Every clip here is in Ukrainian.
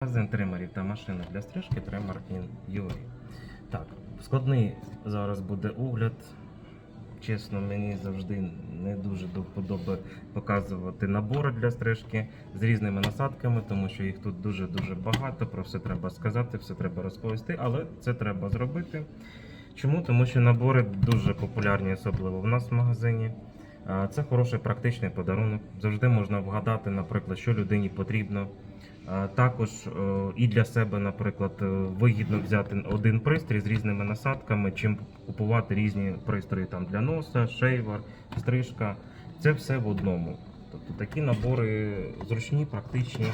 Магазин тримерів та машинок для стрижки Тримар UA. Так, складний зараз буде огляд. Чесно, мені завжди не дуже до вподоби показувати набори для стрижки з різними насадками, тому що їх тут дуже-дуже багато. Про все треба сказати, все треба розповісти, але це треба зробити. Чому? Тому що набори дуже популярні, особливо в нас в магазині. Це хороший практичний подарунок. Завжди можна вгадати, наприклад, що людині потрібно. Також е, і для себе, наприклад, е, вигідно взяти один пристрій з різними насадками, чим купувати різні пристрої там для носа, шейвер, стрижка. Це все в одному. Тобто такі набори зручні, практичні,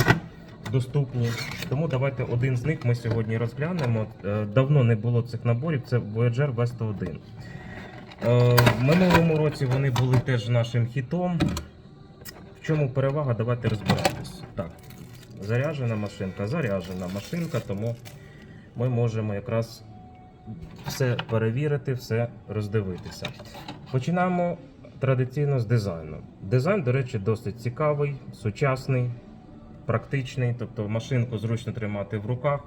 доступні. Тому давайте один з них ми сьогодні розглянемо. Е, Давно не було цих наборів. Це Voyager V101. Е, В минулому році вони були теж нашим хітом. В чому перевага? Давайте розбиратись. Так, заряджена машинка, заряджена машинка, тому ми можемо якраз все перевірити, все роздивитися. Починаємо традиційно з дизайну. Дизайн, до речі, досить цікавий, сучасний, практичний, тобто машинку зручно тримати в руках.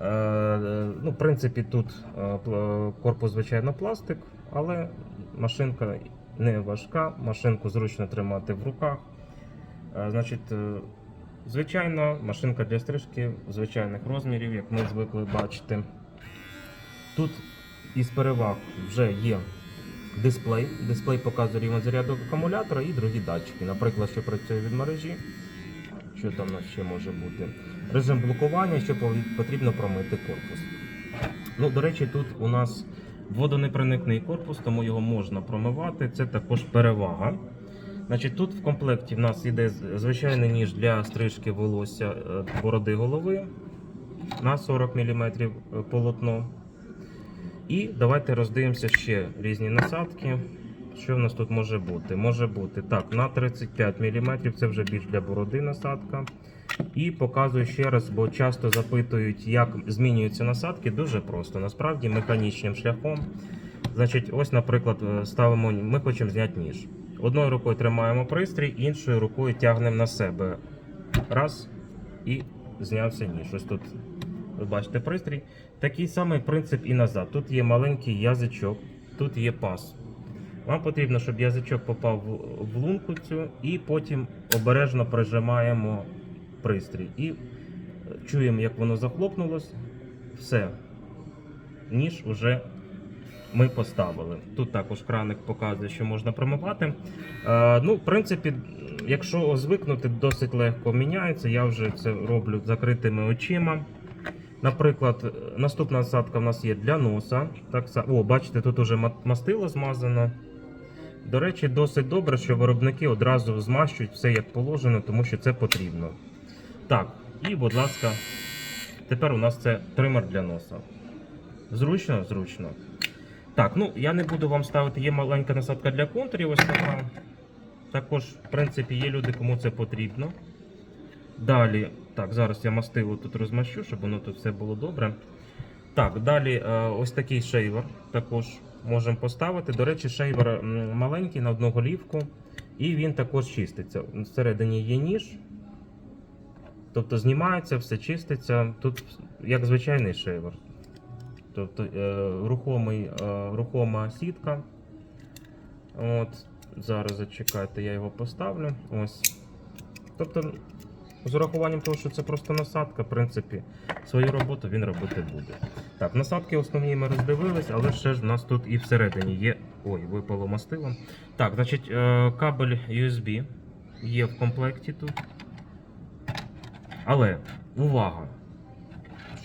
Е, е, Ну, в принципі, тут е, корпус, звичайно, пластик, але машинка не важка, машинку зручно тримати в руках. Е, Значить, е, звичайно, машинка для стрижки звичайних розмірів, як ми звикли бачити. Тут із переваг вже є дисплей. Дисплей показує рівень заряду акумулятора і другі датчики. Наприклад, що працює від мережі. Що там у нас ще може бути? Режим блокування, що потрібно промити корпус. Ну, до речі, тут у нас водонепроникний корпус, тому його можна промивати. Це також перевага. Значить, тут в комплекті в нас йде звичайний ніж для стрижки волосся е, бороди голови на 40 мм полотно. І давайте роздивимося ще різні насадки. Що в нас тут може бути? Може бути так, на 35 мм це вже більш для бороди насадка. І показую ще раз, бо часто запитують, як змінюються насадки. Дуже просто, насправді механічним шляхом. Значить, ось, наприклад, е, ставимо, ми хочемо зняти ніж. Одною рукою тримаємо пристрій, іншою рукою тягнемо на себе. Раз і знявся ніж. Ось тут ви бачите пристрій. Такий самий принцип і назад. Тут є маленький язичок, тут є пас. Вам потрібно, щоб язичок попав в- лунку цю, і потім обережно прижимаємо пристрій. І е, чуємо, як воно захлопнулось. Все. Ніж уже ми поставили. Тут також краник показує, що можна промивати. Е, ну, в принципі, якщо звикнути, досить легко міняється. Я вже це роблю закритими очима. Наприклад, наступна насадка в нас є для носа. Так, О, бачите, тут уже мастило змазано. До речі, досить добре, що виробники одразу змащують все як положено, тому що це потрібно. Так, і, будь ласка, тепер у нас це тример для носа. Зручно? Зручно. Так, ну я не буду вам ставити, є маленька насадка для контурів, ось така. Також, в принципі, є люди, кому це потрібно. Далі, так, зараз я мастило тут розмащу, щоб воно тут все було добре. Так, далі е, ось такий шейвер також можемо поставити. До речі, шейвер маленький на одну голівку, і він також чиститься. Всередині є ніж. Тобто знімається, все чиститься. Тут як звичайний шейвер. Тобто е, рухомий, е, рухома сітка. От, зараз зачекайте, я його поставлю. Ось. Тобто, з урахуванням того, що це просто насадка, в принципі, свою роботу він робити буде. Так, насадки основні ми роздивились, але ще ж в нас тут і всередині є. Ой, випало мастило. Так, значить, е, кабель USB є в комплекті тут. Але увага!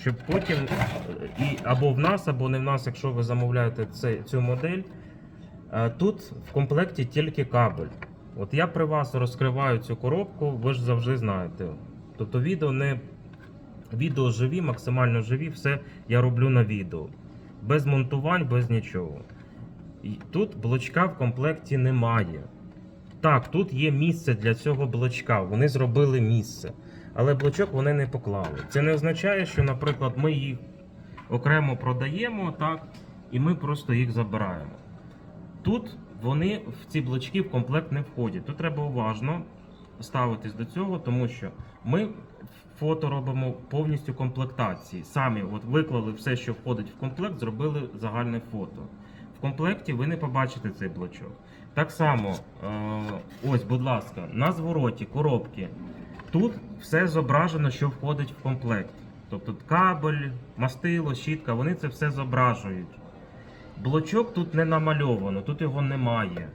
Щоб потім і або в нас, або не в нас, якщо ви замовляєте це, цю модель, е, тут в комплекті тільки кабель. От я при вас розкриваю цю коробку, ви ж завжди знаєте. Тобто відео не відео живі, максимально живі, все я роблю на відео. Без монтувань, без нічого. І Тут блочка в комплекті немає. Так, тут є місце для цього блочка. Вони зробили місце. Але блочок вони не поклали. Це не означає, що, наприклад, ми їх окремо продаємо, так, і ми просто їх забираємо. Тут вони в ці блочки в комплект не входять. Тут треба уважно ставитись до цього, тому що ми фото робимо повністю комплектації. Самі от виклали все, що входить в комплект, зробили загальне фото. В комплекті ви не побачите цей блочок. Так само, е, ось, будь ласка, на звороті коробки. Тут все зображено, що входить в комплект. Тобто кабель, мастило, щітка, вони це все зображують. Блочок тут не намальовано, тут його немає.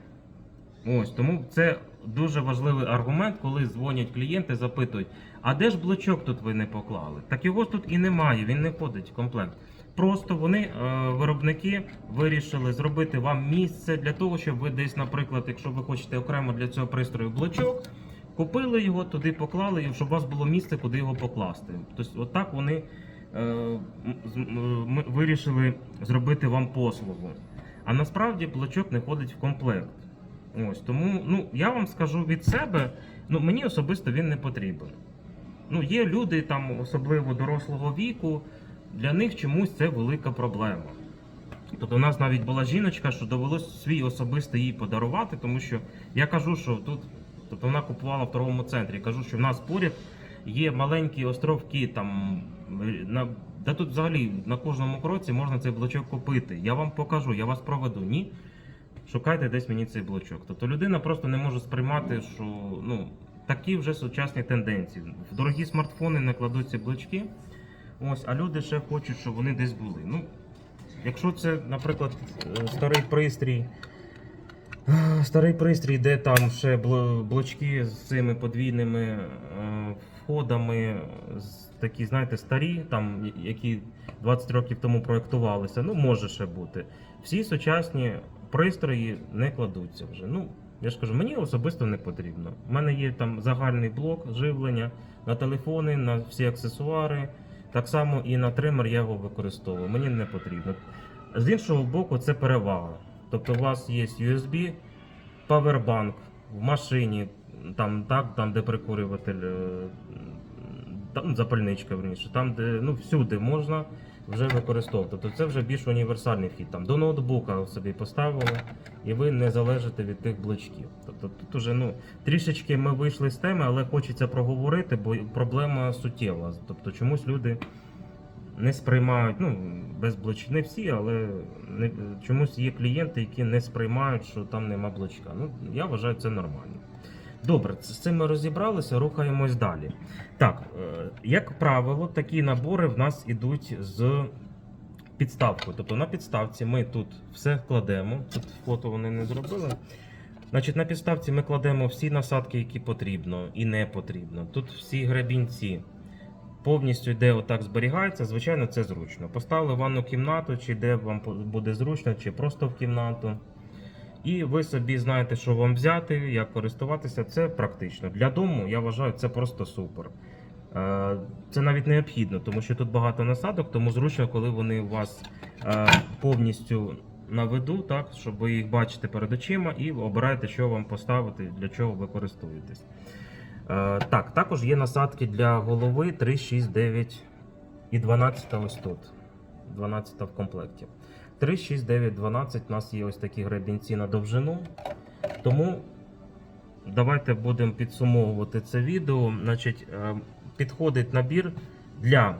Ось тому це дуже важливий аргумент, коли дзвонять клієнти, запитують, а де ж блочок тут ви не поклали? Так його ж тут і немає, він не входить в комплект. Просто вони, е, виробники, вирішили зробити вам місце для того, щоб ви десь, наприклад, якщо ви хочете окремо для цього пристрою блочок, купили його, туди поклали, щоб у вас було місце, куди його покласти. Тобто, отак вони е, ми вирішили зробити вам послугу. А насправді блочок не входить в комплект. Ось тому, ну я вам скажу від себе, ну мені особисто він не потрібен. Ну, є люди там, особливо дорослого віку, для них чомусь це велика проблема. Тобто, у нас навіть була жіночка, що довелося свій особистий їй подарувати, тому що я кажу, що тут, тобто вона купувала в торговому центрі. Кажу, що в нас поряд є маленькі островки, там на да тут взагалі на кожному кроці можна цей блочок купити. Я вам покажу, я вас проведу. Ні. Шукайте десь мені цей блочок. Тобто людина просто не може сприймати, що ну, такі вже сучасні тенденції. В дорогі смартфони не кладуть блочки. Ось, а люди ще хочуть, щоб вони десь були. Ну, якщо це, наприклад, е, старий пристрій, старий пристрій, де там ще блочки з цими подвійними е, входами, такі, знаєте, старі, там, які 20 років тому проєктувалися, ну, може ще бути. Всі сучасні пристрої не кладуться вже. Ну, я ж кажу, мені особисто не потрібно. У мене є там загальний блок живлення на телефони, на всі аксесуари. Так само і на тример я його використовую. Мені не потрібно. З іншого боку, це перевага. Тобто у вас є USB, павербанк в машині, там, так, там де прикурюватель, е, там запальничка, верніше, там, де ну, всюди можна вже використовувати. Тобто це вже більш універсальний вхід. Там, до ноутбука собі поставили, і ви не залежите від тих блочків. Тобто тут уже ну, трішечки ми вийшли з теми, але хочеться проговорити, бо проблема суттєва. Тобто чомусь люди не сприймають, ну, без блочки, не всі, але не, чомусь є клієнти, які не сприймають, що там нема блочка. Ну, я вважаю це нормально. Добре, з цим ми розібралися, рухаємось далі. Так, е, як правило, такі набори в нас ідуть з підставкою. Тобто на підставці ми тут все кладемо. Тут фото вони не зробили. Значить, на підставці ми кладемо всі насадки, які потрібно і не потрібно. Тут всі гребінці повністю йде отак зберігається. Звичайно, це зручно. Поставили ванну кімнату, чи де вам буде зручно, чи просто в кімнату. І ви собі знаєте, що вам взяти, як користуватися. Це практично. Для дому я вважаю, це просто супер. Е, Це навіть необхідно, тому що тут багато насадок, тому зручно, коли вони у вас е, повністю на виду, так, щоб ви їх бачите перед очима і обираєте, що вам поставити, для чого ви користуєтесь. Е, Так, також є насадки для голови 3, 6, 9 і 12 ось тут. 12 в комплекті. 3, 6, 9, 12 у нас є ось такі гребінці на довжину. Тому давайте будемо підсумовувати це відео. Значить, е, підходить набір для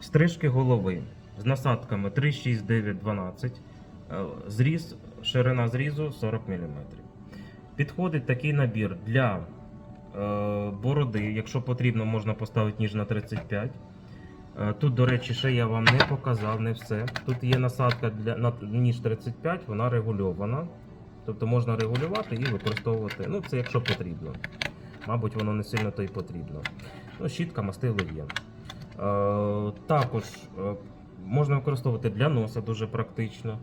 стрижки голови з насадками 3, 6, 9, 12. Е, Зріз, ширина зрізу 40 мм. Підходить такий набір для бороди. Якщо потрібно, можна поставити ніж на 35. Е, Тут, до речі, ще я вам не показав, не все. Тут є насадка для на ніж 35, вона регульована. Тобто можна регулювати і використовувати. Ну, це якщо потрібно. Мабуть, воно не сильно то й потрібно. Ну, щітка мастило є. Е, також е, можна використовувати для носа дуже практично.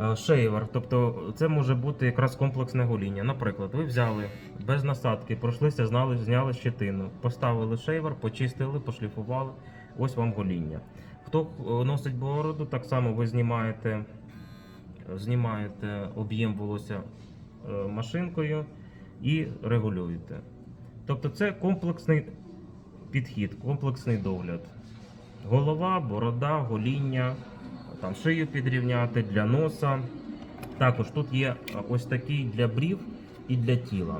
Е, Шейвер, тобто це може бути якраз комплексне гоління. Наприклад, ви взяли без насадки, пройшлися, знали, зняли щетину, поставили шейвер, почистили, пошліфували. Ось вам гоління. Хто е, носить бороду, так само ви знімаєте, знімаєте об'єм волосся е, машинкою і регулюєте. Тобто це комплексний підхід, комплексний догляд. Голова, борода, гоління, там шию підрівняти для носа. Також тут є ось такий для брів і для тіла.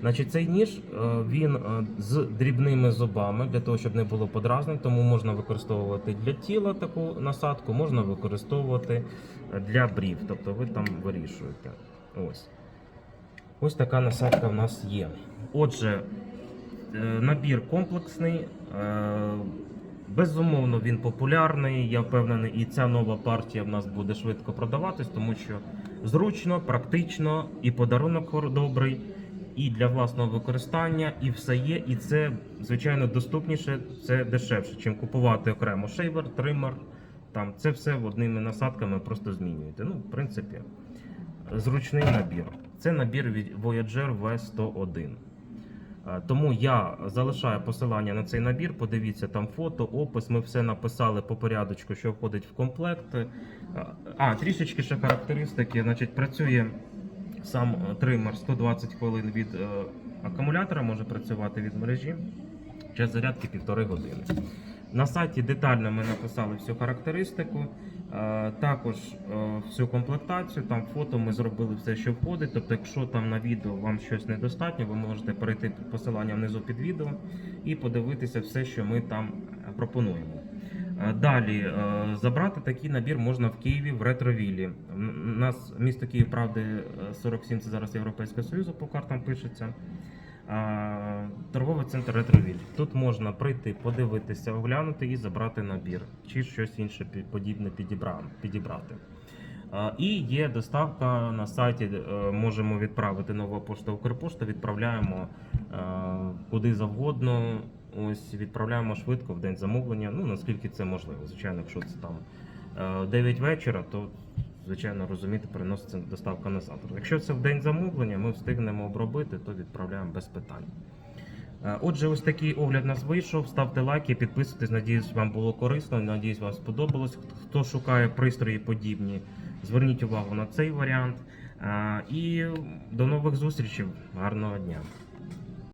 Значить, цей ніж е, він е, з дрібними зубами для того, щоб не було подразнень, тому можна використовувати для тіла таку насадку, можна використовувати е, для брів. Тобто ви там вирішуєте. Ось. Ось така насадка в нас є. Отже, е, набір комплексний. Безумовно, він популярний. Я впевнений, і ця нова партія в нас буде швидко продаватись, тому що зручно, практично, і подарунок добрий, і для власного використання, і все є. І це, звичайно, доступніше, це дешевше, чим купувати окремо шейвер, тример. Там це все одними насадками просто змінюєте. Ну, в принципі, зручний набір. Це набір від Voyager V101. Е, Тому я залишаю посилання на цей набір. Подивіться там фото, опис. Ми все написали по порядочку, що входить в комплект. Е, А, трішечки ще характеристики. Значить, працює сам е, тример 120 хвилин від акумулятора, може працювати від мережі. Час зарядки півтори години. На сайті детально ми написали всю характеристику, також е, всю комплектацію. Там фото ми зробили все, що входить. Тобто, якщо там на відео вам щось недостатньо, ви можете перейти під посилання внизу під відео і подивитися все, що ми там е, пропонуємо. Е, Далі е, забрати такий набір можна в Києві в ретровілі. У нас місто Київ, правди, е, 47 це зараз Європейського Союзу по картам пишеться. Торговий центр Ретровіль. Тут можна прийти, подивитися, оглянути і забрати набір, чи щось інше подібне підібрати. І є доставка на сайті, е, можемо відправити нова пошта Укрпошта, відправляємо е, куди завгодно. Ось відправляємо швидко в день замовлення. Ну наскільки це можливо. Звичайно, якщо це там е, 9 вечора, то звичайно розуміти, переноситься доставка на завтра. Якщо це в день замовлення, ми встигнемо обробити, то відправляємо без питань. Е, Отже, ось такий огляд нас вийшов. Ставте лайки, підписуйтесь. Надіюсь, вам було корисно. Надіюсь, вам сподобалось. Хто шукає пристрої подібні, зверніть увагу на цей варіант. Е, І до нових зустрічей. Гарного дня!